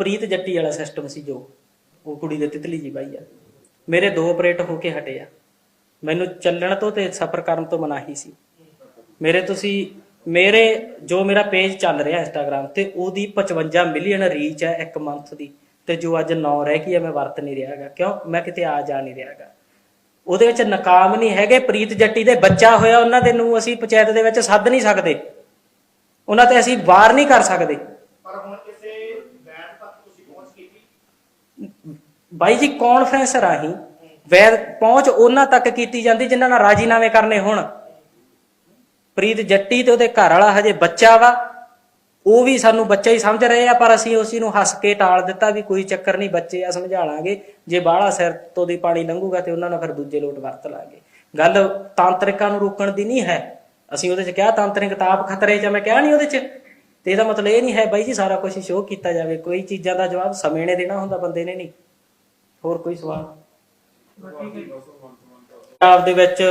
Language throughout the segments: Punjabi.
ਪ੍ਰੀਤ ਜੱਟੀ ਵਾਲਾ ਸਿਸਟਮ ਸੀ ਜੋ, ਉਹ ਕੁੜੀ ਦੇ ਤਿਤਲੀ ਜੀ ਬਾਈ ਆ। ਮੇਰੇ ਦੋ ਆਪਰੇਟ ਹੋ ਕੇ ਹਟੇ ਆ। ਮੈਨੂੰ ਚੱਲਣ ਤੋਂ ਤੇ ਸਫ਼ਰ ਕਰਨ ਤੋਂ ਮਨਾਹੀ ਸੀ। ਮੇਰੇ ਤੁਸੀਂ, ਮੇਰੇ, ਜੋ ਮੇਰਾ ਪੇਜ ਚੱਲ ਰਿਹਾ ਇੰਸਟਾਗ੍ਰam ਤੇ, ਉਹਦੀ 55 ਮਿਲੀਅਨ ਰੀਚ ਹੈ ਇੱਕ ਮੰਥ ਦੀ। ਤੇ ਜੋ ਅੱਜ 9 ਰਹਿ ਗਈ ਹੈ ਮੈਂ ਵਰਤ ਨਹੀਂ ਰਿਹਾਗਾ ਕਿਉਂ? ਮੈਂ ਕਿਤੇ ਆ ਜਾ ਨਹੀਂ ਰਿਹਾਗਾ ਉਹਦੇ ਵਿੱਚ ਨਕਾਮ ਨਹੀਂ ਹੈਗੇ। ਪ੍ਰੀਤ ਜੱਟੀ ਦੇ ਬੱਚਾ ਹੋਇਆ, ਉਹਨਾਂ ਦੇ ਨੂੰ ਅਸੀਂ ਪੰਚਾਇਤ ਦੇ ਵਿੱਚ ਸੱਦ ਨਹੀਂ ਸਕਦੇ। ਉਹਨਾਂ ਤੇ ਅਸੀਂ ਵਾਰ ਨਹੀਂ ਕਰ ਸਕਦੇ। ਪਰ ਹੁਣ ਬਾਈ ਜੀ ਕਾਨਫਰੰਸ ਰਾਹੀਂ ਵੈਦ ਪਹੁੰਚ ਉਹਨਾਂ ਤੱਕ ਕੀਤੀ ਜਾਂਦੀ ਜਿਨ੍ਹਾਂ ਨਾਲ ਰਾਜੀਨਾਮੇ ਕਰਨੇ ਹੋਣ। ਪ੍ਰੀਤ ਜੱਟੀ ਤੇ ਉਹਦੇ ਘਰ ਵਾਲਾ ਹਜੇ ਬੱਚਾ ਵਾ। ਉਹ ਵੀ ਸਾਨੂੰ ਬੱਚਾ ਹੀ ਸਮਝ ਰਹੇ ਆ, ਪਰ ਅਸੀਂ ਉਸ ਨੂੰ ਹੱਸ ਕੇ ਟਾਲ ਦਿੱਤਾ ਵੀ ਕੋਈ ਚੱਕਰ ਨਹੀਂ, ਬੱਚੇ ਆ, ਸਮਝਾ ਲਾਂਗੇ। ਜੇ ਬਾਹਲਾ ਸਿਰ ਤੋਂ ਦੀ ਪਾਣੀ ਲੰਘੂਗਾ ਤੇ ਉਹਨਾਂ ਨਾਲ ਫਿਰ ਦੂਜੇ ਲੋਟ ਵਰਤ ਲਾਂਗੇ। ਗੱਲ ਤਾਂਤਰਿਕਾਂ ਨੂੰ ਰੋਕਣ ਦੀ ਨਹੀਂ ਹੈ। ਅਸੀਂ ਉਹਦੇ ਚ ਕਿਹਾ, ਤਾਂਤਰਿਕ ਕਿਤਾਬ ਖਤਰੇ ਚ ਮੈਂ ਕਿਹਾ ਨਹੀਂ ਉਹਦੇ ਚ। ਤੇ ਇਹਦਾ ਮਤਲਬ ਇਹ ਨਹੀਂ ਹੈ ਬਾਈ ਜੀ ਸਾਰਾ ਕੁਝ ਸ਼ੋਅ ਕੀਤਾ ਜਾਵੇ, ਕੋਈ ਚੀਜ਼ਾਂ ਦਾ ਜਵਾਬ ਸਮੇਂ ਨੇ ਦੇਣਾ ਹੁੰਦਾ ਬੰਦੇ ਨੇ ਨਹੀਂ। ਹੋਰ ਕੋਈ ਸਵਾਲ? ਪੰਜਾਬ ਦੇ ਵਿੱਚ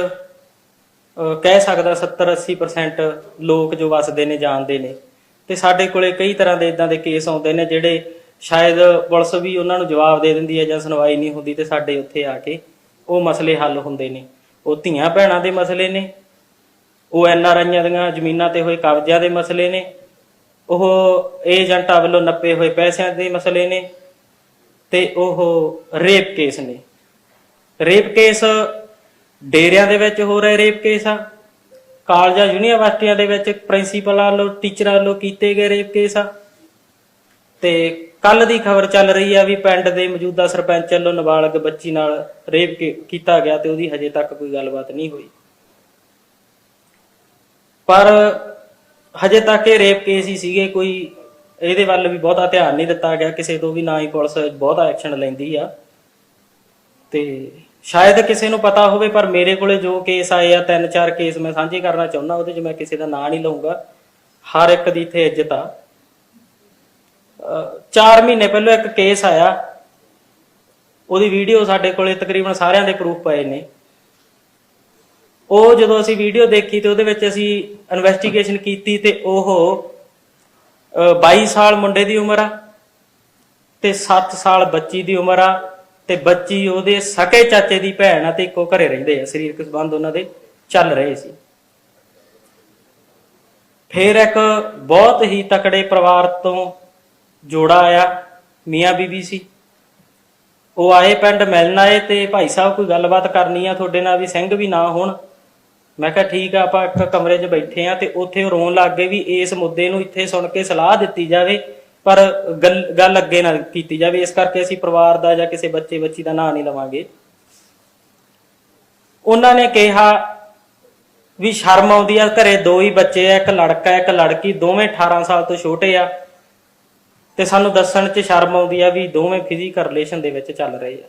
ਕਹਿ ਸਕਦਾ 70 80% ਲੋਕ ਜੋ ਵਸਦੇ ਨੇ, ਜਾਣਦੇ ਨੇ। ਤੇ ਸਾਡੇ ਕੋਲੇ ਕਈ ਤਰ੍ਹਾਂ ਦੇ ਇਦਾਂ ਦੇ ਕੇਸ ਆਉਂਦੇ ਨੇ ਜਿਹੜੇ ਸ਼ਾਇਦ ਪੁਲਿਸ ਵੀ ਉਹਨਾਂ ਨੂੰ ਜਵਾਬ ਦੇ ਦਿੰਦੀ ਹੈ ਜਾਂ ਸੁਣਵਾਈ ਨਹੀਂ ਹੁੰਦੀ ਤੇ ਸਾਡੇ ਉੱਥੇ ਆ ਕੇ ਉਹ ਮਸਲੇ ਹੱਲ ਹੁੰਦੇ ਨੇ। ਉਹ ਧੀਆਂ ਭੈਣਾਂ ਦੇ ਮਸਲੇ ਨੇ, ਉਹ ਐਨ ਆਰ ਆਈਆਂ ਦੀਆਂ ਜ਼ਮੀਨਾਂ ਤੇ ਹੋਏ ਕਬਜ਼ਿਆਂ ਦੇ ਮਸਲੇ ਨੇ ਉਹ ਏਜੰਟਾਂ ਵੱਲੋਂ ਨੱਪੇ ਹੋਏ ਪੈਸਿਆਂ ਦੇ ਮਸਲੇ ਨੇ ਤੇ ਉਹ ਰੇਪ ਕੇਸ ਨੇ। ਰੇਪ ਕੇਸ ਡੇਰਿਆਂ ਦੇ ਵਿੱਚ ਹੋ ਰਹੇ ਰੇਪ ਕੇਸ ਆ। ਕਾਲਜਾਂ ਯੂਨੀਵਰਸਿਟੀਆਂ ਦੇ ਵਿੱਚ ਪ੍ਰਿੰਸੀਪਲਾਂ ਵੱਲੋਂ, ਟੀਚਰਾਂ ਵੱਲੋਂ ਕੀਤੇ ਗਏ ਰੇਪ ਕੇਸ ਆ। ਤੇ ਕੱਲ ਦੀ ਖਬਰ ਚੱਲ ਰਹੀ ਆ ਵੀ ਪਿੰਡ ਦੇ ਮੌਜੂਦਾ ਸਰਪੰਚ ਵੱਲੋਂ ਨਾਬਾਲਗ ਬੱਚੀ ਨਾਲ ਰੇਪ ਕੀਤਾ ਗਿਆ ਤੇ ਉਹਦੀ ਹਜੇ ਤੱਕ ਕੋਈ ਗੱਲਬਾਤ ਨਹੀਂ ਹੋਈ। ਪਰ ਹਜੇ ਤੱਕ ਇਹ ਰੇਪ ਕੇਸ ਹੀ ਸੀਗੇ, ਕੋਈ ਇਹਦੇ ਵੱਲ ਵੀ ਬਹੁਤਾ ਧਿਆਨ ਨਹੀਂ ਦਿੱਤਾ ਗਿਆ, ਕਿਸੇ ਤੋਂ ਵੀ, ਨਾ ਹੀ ਪੁਲਿਸ ਬਹੁਤਾ ਐਕਸ਼ਨ ਲੈਂਦੀ ਆ। ਤੇ ਸ਼ਾਇਦ ਕਿਸੇ ਨੂੰ ਪਤਾ ਹੋਵੇ, ਪਰ ਮੇਰੇ ਕੋਲੇ ਜੋ ਕੇਸ ਆਏ ਆ, ਤਿੰਨ ਚਾਰ ਕੇਸ ਮੈਂ ਸਾਂਝੇ ਕਰਨਾ ਚਾਹੁੰਦਾ, ਉਹਦੇ 'ਚ ਮੈਂ ਕਿਸੇ ਦਾ ਨਾਂ ਨਹੀਂ ਲਵਾਂਗਾ ਹਰ ਇੱਕ ਦੀ ਇੱਥੇ ਇੱਜ਼ਤ ਆ। 4 ਮਹੀਨੇ ਪਹਿਲਾਂ ਇੱਕ ਕੇਸ ਆਇਆ, ਉਹਦੀ ਵੀਡੀਓ ਸਾਡੇ ਕੋਲੇ ਤਕਰੀਬਨ ਸਾਰਿਆਂ ਦੇ ਪ੍ਰੂਫ ਪਏ ਨੇ। ਉਹ ਜਦੋਂ ਅਸੀਂ ਵੀਡੀਓ ਦੇਖੀ ਤੇ ਉਹਦੇ ਵਿੱਚ ਅਸੀਂ ਇਨਵੈਸਟੀਗੇਸ਼ਨ ਕੀਤੀ ਤੇ ਉਹ, ਅਹ 22 ਸਾਲ ਮੁੰਡੇ ਦੀ ਉਮਰ ਆ ਤੇ 7 ਸਾਲ ਬੱਚੀ ਦੀ ਉਮਰ ਆ ਤੇ ਬੱਚੀ ਉਹਦੇ ਸਕੇ ਚਾਚੇ ਦੀ ਭੈਣ ਆ ਤੇ ਇੱਕੋ ਘਰੇ ਰਹਿੰਦੇ ਆ, ਸਰੀਰਕ ਸੰਬੰਧ ਉਹਨਾਂ ਦੇ ਚੱਲ ਰਹੇ ਸੀ। ਫਿਰ ਇੱਕ ਬਹੁਤ ਹੀ ਤਕੜੇ ਪਰਿਵਾਰ ਤੋਂ ਜੋੜਾ ਆਇਆ, ਮੀਆਂ ਬੀਬੀ ਸੀ। ਉਹ ਆਏ ਪਿੰਡ ਮਿਲਣ ਆਏ ਤੇ ਭਾਈ ਸਾਹਿਬ ਕੋਈ ਗੱਲਬਾਤ ਕਰਨੀ ਆ, ਤੁਹਾਡੇ ਨਾਲ ਵੀ ਸਿੰਘ ਵੀ ਨਾ ਹੋਣ। ਮੈਂ ਕਿਹਾ ਠੀਕ ਆ, ਆਪਾਂ ਇੱਕ ਕਮਰੇ 'ਚ ਬੈਠੇ ਆ ਤੇ ਉੱਥੇ ਉਹ ਰੋਣ ਲੱਗ ਗਏ ਵੀ ਇਸ ਮੁੱਦੇ ਨੂੰ ਇੱਥੇ ਸੁਣ ਕੇ ਸਲਾਹ ਦਿੱਤੀ ਜਾਵੇ, ਪਰ ਗੱਲ ਗੱਲ ਅੱਗੇ ਨਾ ਕੀਤੀ ਜਾਵੇ, ਇਸ ਕਰਕੇ ਅਸੀਂ ਪਰਿਵਾਰ ਦਾ ਜਾਂ ਕਿਸੇ ਬੱਚੇ, ਬੱਚੀ ਦਾ ਨਾਂ ਨਹੀਂ ਲਵਾਂਗੇ। ਉਹਨਾਂ ਨੇ ਕਿਹਾ ਵੀ ਸ਼ਰਮ ਆਉਂਦੀ ਆ, ਘਰੇ ਦੋ ਹੀ ਬੱਚੇ ਆ, ਇੱਕ ਲੜਕਾ, ਇੱਕ ਲੜਕੀ, ਦੋਵੇਂ 18 ਸਾਲ ਤੋਂ ਛੋਟੇ ਆ। ਤੇ ਸਾਨੂੰ ਦੱਸਣ 'ਚ ਸ਼ਰਮ ਆਉਂਦੀ ਆ ਵੀ ਦੋਵੇਂ ਫਿਜ਼ੀਕਲ ਰਿਲੇਸ਼ਨ ਦੇ ਵਿੱਚ ਚੱਲ ਰਹੇ ਆ।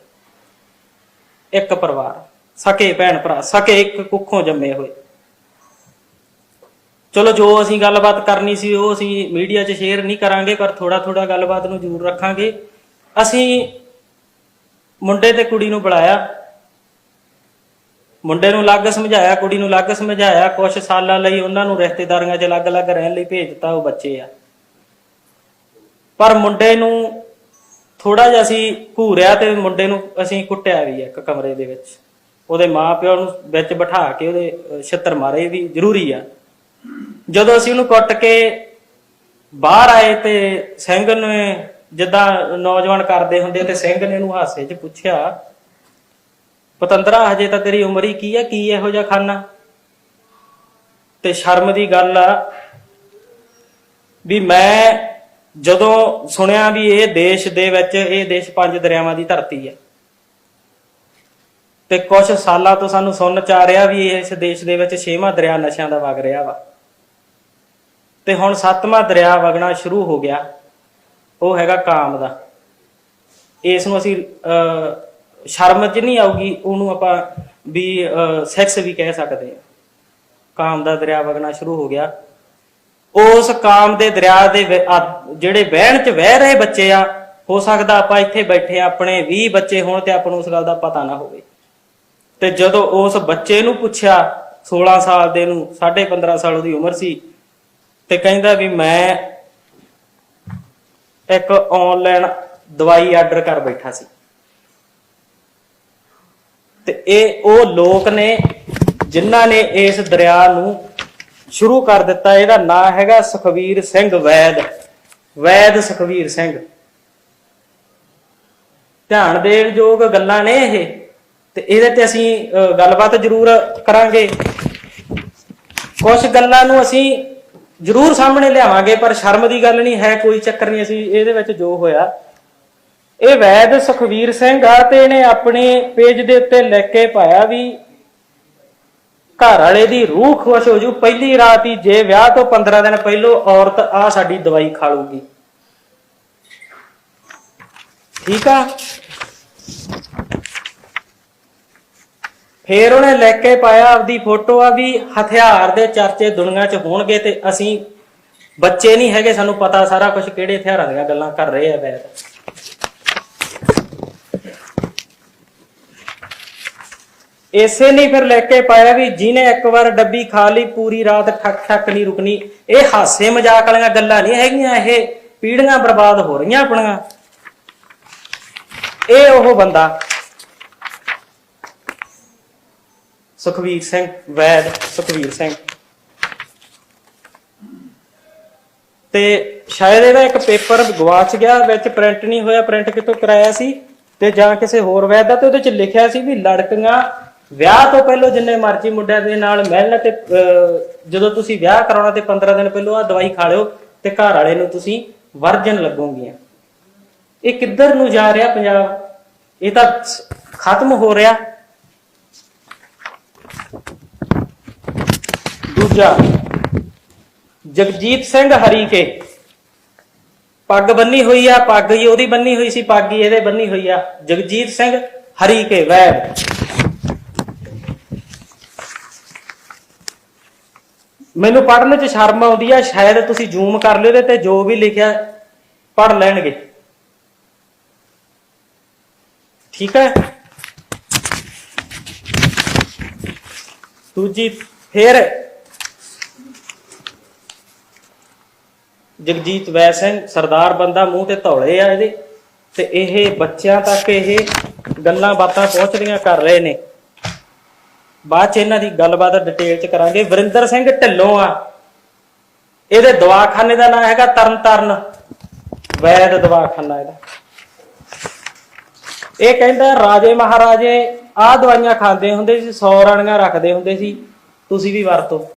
ਇੱਕ ਪਰਿਵਾਰ। ਸਕੇ ਭੈਣ ਭਰਾ, ਸਕੇ ਇੱਕ ਕੁੱਖੋਂ ਜੰਮੇ ਹੋਏ। ਚਲੋ ਜੋ ਅਸੀਂ ਗੱਲਬਾਤ ਕਰਨੀ ਸੀ, ਉਹ ਅਸੀਂ ਮੀਡੀਆ 'ਚ ਸ਼ੇਅਰ ਨਹੀਂ ਕਰਾਂਗੇ, ਪਰ ਥੋੜਾ ਥੋੜਾ ਗੱਲਬਾਤ ਨੂੰ ਜ਼ਰੂਰ ਰੱਖਾਂਗੇ। ਅਸੀਂ ਮੁੰਡੇ ਤੇ ਕੁੜੀ ਨੂੰ ਬੁਲਾਇਆ। ਮੁੰਡੇ ਨੂੰ ਅਲੱਗ ਸਮਝਾਇਆ, ਕੁੜੀ ਨੂੰ ਅਲੱਗ ਸਮਝਾਇਆ। ਕੁਝ ਸਾਲਾਂ ਲਈ ਉਹਨਾਂ ਨੂੰ ਰਿਸ਼ਤੇਦਾਰੀਆਂ 'ਚ ਅਲੱਗ-ਅਲੱਗ ਰਹਿਣ ਲਈ ਭੇਜ ਦਿੱਤਾ ਉਹ ਬੱਚੇ ਆ। ਪਰ ਮੁੰਡੇ ਨੂੰ ਥੋੜਾ ਜਿਹਾ ਅਸੀਂ ਘੂਰਿਆ ਤੇ ਮੁੰਡੇ ਨੂੰ ਅਸੀਂ ਕੁੱਟਿਆ ਵੀ ਇੱਕ ਕਮਰੇ ਦੇ ਵਿੱਚ। ਉਹਦੇ ਮਾਪਿਓ ਨੂੰ ਵਿੱਚ ਬਿਠਾ ਕੇ ਉਹਦੇ ਛਿੱਤਰ ਮਾਰੇ ਵੀ ਜ਼ਰੂਰੀ ਆ। ਜਦੋਂ ਅਸੀਂ ਉਹਨੂੰ ਕੁੱਟ ਕੇ ਬਾਹਰ ਆਏ ਤੇ ਸਿੰਘ ਨੇ ਜਿੱਦਾਂ ਨੌਜਵਾਨ ਕਰਦੇ ਹੁੰਦੇ ਤੇ ਸਿੰਘ ਨੇ ਉਹਨੂੰ ਹਾਸੇ 'ਚ ਪੁੱਛਿਆ, ਪਤੰਦਰਾ, ਹਜੇ ਤਾਂ ਤੇਰੀ ਉਮਰ ਹੀ ਕੀ ਆ? ਕੀ ਇਹੋ ਜਿਹਾ ਖਾਨਾ? ਤੇ ਸ਼ਰਮ ਦੀ ਗੱਲ ਆ ਵੀ ਮੈਂ ਜਦੋਂ ਸੁਣਿਆ ਵੀ ਇਹ ਦੇਸ਼ ਦੇ ਵਿੱਚ, ਇਹ ਦੇਸ਼ ਪੰਜ ਦਰਿਆਵਾਂ ਦੀ ਧਰਤੀ ਆ ਤੇ ਕੁਝ ਸਾਲਾਂ ਤੋਂ ਸਾਨੂੰ ਸੁਣ ਚ ਆ ਰਿਹਾ ਵੀ ਇਸ ਦੇਸ਼ ਦੇ ਵਿੱਚ ਛੇਵਾਂ ਦਰਿਆ ਨਸ਼ਿਆਂ ਦਾ ਵਗ ਰਿਹਾ ਵਾ। ਤੇ ਹੁਣ ਸੱਤਵਾਂ ਦਰਿਆ ਵਗਣਾ ਸ਼ੁਰੂ ਹੋ ਗਿਆ। ਉਹ ਹੈਗਾ ਕਾਮ ਦਾ। ਇਸ ਨੂੰ ਅਸੀਂ ਅਹ, ਸ਼ਰਮ ਚ ਨਹੀਂ ਆਊਗੀ ਉਹਨੂੰ ਆਪਾਂ ਵੀ ਸੈਕਸ ਵੀ ਕਹਿ ਸਕਦੇ ਹਾਂ। ਕਾਮ ਦਾ ਦਰਿਆ ਵਗਣਾ ਸ਼ੁਰੂ ਹੋ ਗਿਆ। ਉਸ ਕਾਮ ਦੇ ਦਰਿਆ ਦੇ ਜਿਹੜੇ ਵਹਿਣ ਚ ਵਹਿ ਰਹੇ ਬੱਚੇ ਆ ਹੋ ਸਕਦਾ ਆਪਾਂ ਇੱਥੇ ਬੈਠੇ ਆ, ਆਪਣੇ 20 ਬੱਚੇ ਹੋਣ ਤੇ ਆਪਾਂ ਨੂੰ ਉਸ ਗੱਲ ਦਾ ਪਤਾ ਨਾ ਹੋਵੇ। ਤੇ ਜਦੋਂ ਉਸ ਬੱਚੇ ਨੂੰ ਪੁੱਛਿਆ 16 ਸਾਲ ਦੇ ਨੂੰ 15.5 ਸਾਲ ਉਹਦੀ ਉਮਰ ਸੀ, ਤੇ ਕਹਿੰਦਾ ਵੀ ਮੈਂ ਇੱਕ ਆਨਲਾਈਨ ਦਵਾਈ ਆਰਡਰ ਕਰ ਬੈਠਾ ਸੀ। ਤੇ ਇਹ ਉਹ ਲੋਕ ਨੇ ਜਿਨ੍ਹਾਂ ਨੇ ਇਸ ਦਰਿਆ ਨੂੰ ਸ਼ੁਰੂ ਕਰ ਦਿੱਤਾ, ਇਹਦਾ ਨਾਂ ਹੈਗਾ ਸੁਖਵੀਰ ਸਿੰਘ ਵੈਦ। ਵੈਦ ਸੁਖਵੀਰ ਸਿੰਘ। ਧਿਆਨ ਦੇਣ ਯੋਗ ਗੱਲਾਂ ਨੇ ਇਹ। ਤੇ ਇਹਦੇ ਤੇ ਅਸੀਂ ਅ, ਗੱਲਬਾਤ ਜ਼ਰੂਰ ਕਰਾਂਗੇ। ਕੁਝ ਗੱਲਾਂ ਨੂੰ ਅਸੀਂ ਜ਼ਰੂਰ ਸਾਹਮਣੇ ਲਿਆਵਾਂਗੇ ਪਰ ਸ਼ਰਮ ਦੀ ਗੱਲ ਨਹੀਂ ਹੈ ਕੋਈ ਚੱਕਰ ਨਹੀਂ ਅਸੀਂ ਇਹਦੇ ਵਿੱਚ ਜੋ ਹੋਇਆ। ਇਹ ਵੈਦ ਸੁਖਵੀਰ ਸਿੰਘ ਆ ਤੇ ਇਹਨੇ ਆਪਣੇ ਪੇਜ ਦੇ ਉੱਤੇ ਲਿਖ ਕੇ ਪਾਇਆ ਵੀ ਘਰ ਵਾਲੇ ਦੀ ਰੂਹ ਖੁਸ਼ ਹੋ ਜੂ। ਪਹਿਲੀ ਰਾਤ ਹੀ ਜੇ ਵਿਆਹ ਤੋਂ 15 ਦਿਨ ਪਹਿਲੋਂ ਔਰਤ ਆ ਸਾਡੀ ਦਵਾਈ ਖਾ ਲੂਗੀ। ਠੀਕ ਆ? ਫੇਰ ਉਹਨੇ ਲੈ ਕੇ ਪਾਇਆ ਆਪਦੀ ਫੋਟੋ ਆ ਵੀ ਹਥਿਆਰ ਦੇ ਚਰਚੇ ਦੁਨੀਆ 'ਚ ਹੋਣਗੇ ਤੇ ਅਸੀਂ ਬੱਚੇ ਨਹੀਂ ਹੈਗੇ, ਸਾਨੂੰ ਪਤਾ ਸਾਰਾ ਕੁਝ ਕਿਹੜੇ ਹਥਿਆਰਾਂ ਦੀਆਂ ਗੱਲਾਂ ਕਰ ਰਹੇ ਆ ਵੈਦ ਇਸੇ ਨੇ ਫਿਰ ਲੈ ਕੇ ਪਾਇਆ ਵੀ ਜਿਹਨੇ ਇੱਕ ਵਾਰ ਡੱਬੀ ਖਾ ਲਈ, ਪੂਰੀ ਰਾਤ ਠੱਕ ਠੱਕ ਨਹੀਂ ਰੁਕਣੀ। ਇਹ ਹਾਸੇ ਮਜ਼ਾਕ ਵਾਲੀਆਂ ਗੱਲਾਂ ਨਹੀਂ ਹੈਗੀਆਂ, ਇਹ ਪੀੜੀਆਂ ਬਰਬਾਦ ਹੋ ਰਹੀਆਂ ਆਪਣੀਆਂ। ਇਹ ਉਹ ਬੰਦਾ ਸੁਖਵੀਰ ਸਿੰਘ ਵੈਦ ਸੁਖਵੀਰ ਸਿੰਘ। ਤੇ ਸ਼ਾਇਦ ਇਹਦਾ ਇੱਕ ਪੇਪਰ ਗਵਾਚ ਗਿਆ ਵਿੱਚ ਪ੍ਰਿੰਟ ਨਹੀਂ ਹੋਇਆ ਪ੍ਰਿੰਟ ਕਿਤੋਂ ਕਰਾਇਆ ਸੀ? ਤੇ ਜਾਂ ਕਿਸੇ ਹੋਰ ਵੈਦ ਦਾ ਤੇ ਉਹਦੇ ਚ ਲਿਖਿਆ ਸੀ ਵੀ ਲੜਕੀਆਂ ਵਿਆਹ ਤੋਂ ਪਹਿਲਾਂ ਜਿੰਨੇ ਮਰਜ਼ੀ ਮੁੰਡਿਆਂ ਦੇ ਨਾਲ ਮਿਲਣ ਤੇ ਅਹ, ਜਦੋਂ ਤੁਸੀਂ ਵਿਆਹ ਕਰਾਉਣਾ ਤੇ 15 ਦਿਨ ਪਹਿਲਾਂ ਆ ਦਵਾਈ ਖਾ ਲਿਓ ਤੇ ਘਰ ਵਾਲੇ ਨੂੰ ਤੁਸੀਂ ਵਰਜਨ ਲੱਗੋਗੀਆਂ। ਇਹ ਕਿੱਧਰ ਨੂੰ ਜਾ ਰਿਹਾ ਪੰਜਾਬ? ਇਹ ਤਾਂ ਖਤਮ ਹੋ ਰਿਹਾ। ਦੂਜਾ, ਜਗਜੀਤ ਸਿੰਘ ਹਰੀਕੇ ਪੱਗ ਬੰਨੀ ਹੋਈ ਆ, ਪੱਗ ਹੀ ਉਹਦੀ ਬੰਨੀ ਹੋਈ ਸੀ, ਪੱਗ ਹੀ ਇਹਦੇ ਬੰਨੀ ਹੋਈ ਆ। ਜਗਜੀਤ ਸਿੰਘ ਹਰੀਕੇ ਵੈਦ ਮੈਨੂੰ ਪੜ੍ਹਨ 'ਚ ਸ਼ਰਮ ਆਉਂਦੀ ਆ, ਸ਼ਾਇਦ ਤੁਸੀਂ ਜ਼ੂਮ ਕਰ ਲਿਓ ਤੇ, ਜੋ ਵੀ ਲਿਖਿਆ, ਪੜ੍ਹ ਲੈਣਗੇ। ਠੀਕ ਹੈ? ਦੂਜੀ, ਫਿਰ ਜਗਜੀਤ ਵੈ ਸਿੰਘ ਸਰਦਾਰ ਬੰਦਾ ਮੂੰਹ ਤੇ ਧੌਲੇ ਆ ਇਹਦੇ। ਤੇ ਇਹ ਬੱਚਿਆਂ ਤੱਕ ਇਹ ਗੱਲਾਂ ਬਾਤਾਂ ਪਹੁੰਚਦੀਆਂ ਕਰ ਰਹੇ ਨੇ। ਬਾਅਦ ਚ ਇਹਨਾਂ ਦੀ ਗੱਲਬਾਤ ਡਿਟੇਲ ਚ ਕਰਾਂਗੇ। ਵਰਿੰਦਰ ਸਿੰਘ ਢਿੱਲੋਂ ਆ। ਇਹਦੇ ਦਵਾਖਾਨੇ ਦਾ ਨਾਮ ਹੈਗਾ ਤਰਨਤਾਰਨ। ਵੈਦ ਦਵਾਖਾਨਾ ਇਹਦਾ। ਇਹ ਕਹਿੰਦਾ ਰਾਜੇ ਮਹਾਰਾਜੇ, ਆਹ ਦਵਾਈਆਂ ਖਾਂਦੇ ਹੁੰਦੇ ਸੀ 100 ਰਾਣੀਆਂ ਰੱਖਦੇ ਹੁੰਦੇ ਸੀ। ਤੁਸੀਂ ਵੀ ਵਰਤੋ।